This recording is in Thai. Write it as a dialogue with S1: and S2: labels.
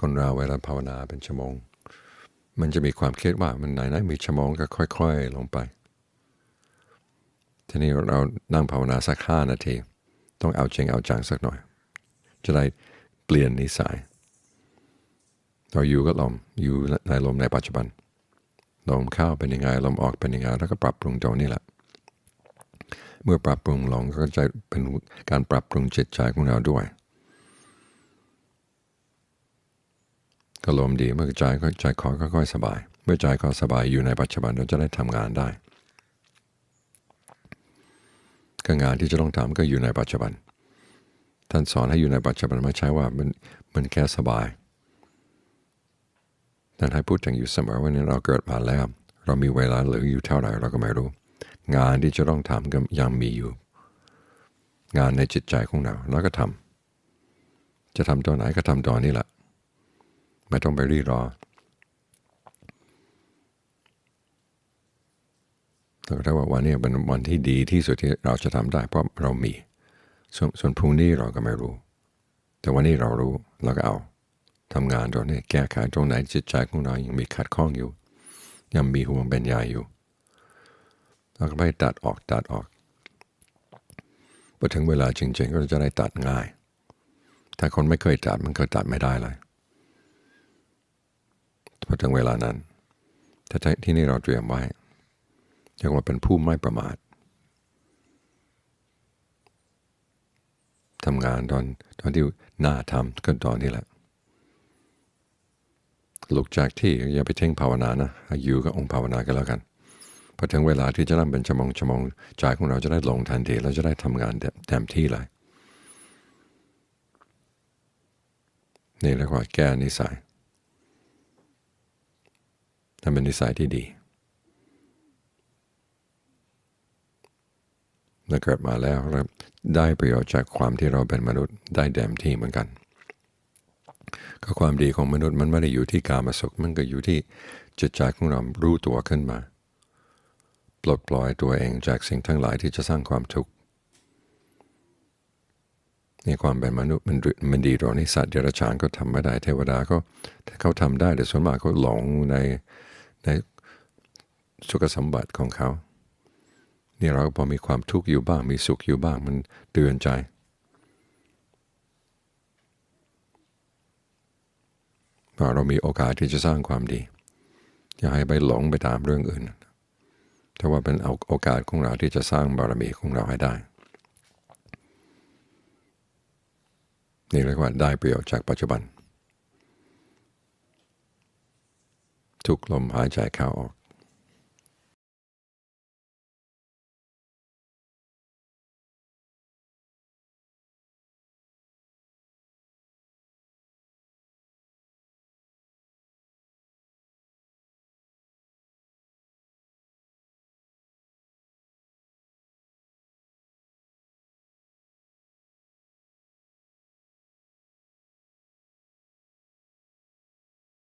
S1: คนเราเวลาภาวนาเป็นชั่วโมง มันจะมีความคิดว่ามันไหนนมีชั่วโมงก็ค่อย ๆ ลงไป ทีนี้เรานั่งภาวนาสักห้านาที ต้องเอาจริงเอาจังสักหน่อย จะได้เปลี่ยนนิสัย เราอยู่ก็ลมอยู่ในลมในปัจจุบัน ลมเข้าเป็นยังไงลมออกเป็นยังไงแล้วก็ปรับปรุงตรงนี้แหละเมื่อปรับปรุงลงก็จะเป็นการปรับปรุงจิตใจของเราด้วย ก็ลมดีเมื่อใจก็ใจคอก็ค่อยสบาย เมื่อใจคอสบายอยู่ในปัจจุบันเราจะได้ทำงานได้ก็งานที่จะต้องทำก็อยู่ในปัจจุบัน ท่านสอนให้อยู่ในปัจจุบันไม่ใช่ว่ามันมันแค่สบายท่านให้พูดถึงอยู่เสมอว่านี่เราเกิดมาแล้ว เรามีเวลาเหลืออยู่เท่าไหร่เราก็ไม่รู้ งานที่จะต้องทำก็ยังมีอยู่ งานในจิตใจของเราเราก็ทำจะทำตัวไหนก็ทำตอนนี้แหละ ไม่ต้องไปรีรอแต่ถ้าว่าวันนี้เป็นวันที่ดีที่สุดที่เราจะทำได้ เพราะเรามีสส่วนพรุ่งนี้เราก็ไม่รู้ แต่วันนี้เรารู้เราก็เอาทำงานตรงนี้แก้ไขตรงไหนจิตใจของเรายังมีขัดข้องอยู่ ยังมีห่วงเป็นใหญ่อยู่เราก็ไปตัดออกตัดออกพอถึงเวลาจริงๆก็จะได้ตัดง่าย ถ้าคนไม่เคยตัดมันก็ตัดไม่ได้เลย พอถึงเวลานั้นถ้าที่นี่เราเตรียมไว้เรียกว่าเป็นผู้ไม่ประมาททำงานตอนตอนที่หน้าทำก็ตอนนี้แหละลุกจากที่อย่าไปเท่งภาวนานะอยู่กับองค์ภาวนากันแล้วกันพอถึงเวลาที่จะนั่งเป็นชั่วโมงชั่วโมงใจของเราจะได้ลงทันทีเราจะได้ทำงานเต็มที่เลยนี่เรียกว่าแก้นิสัย นั่นเป็นนิสัยที่ดีเราเกิดมาแล้วเราได้ประโยชน์จากความที่เราเป็นมนุษย์ได้เต็มที่เหมือนกัน ก็ความดีของมนุษย์มันไม่ได้อยู่ที่การมาสุขมันก็อยู่ที่จิตใจของเรารู้ตัวขึ้นมา ปลดปล่อยตัวเองจากสิ่งทั้งหลายที่จะสร้างความทุกข์ในความเป็นมนุษย์มันมันดีตรงนี้สัตว์เดรัจฉานก็ทำไม่ได้เทวดาก็เขาทำได้แต่ส่วนมากเขาหลงใน ในสุขสมบัติของเขานี่เราพอมีความทุกข์อยู่บ้าง มีสุขอยู่บ้างมันเตือนใจว่าเรามีโอกาสที่จะสร้างความดี อย่าให้ไปหลงไปตามเรื่องอื่นถ้าว่าเป็นโอกาสของเราที่จะสร้างบารมีของเราให้ได้ นี่เรียกว่าได้ประโยชน์จากปัจจุบัน ทุกลมหายใจเข้าออก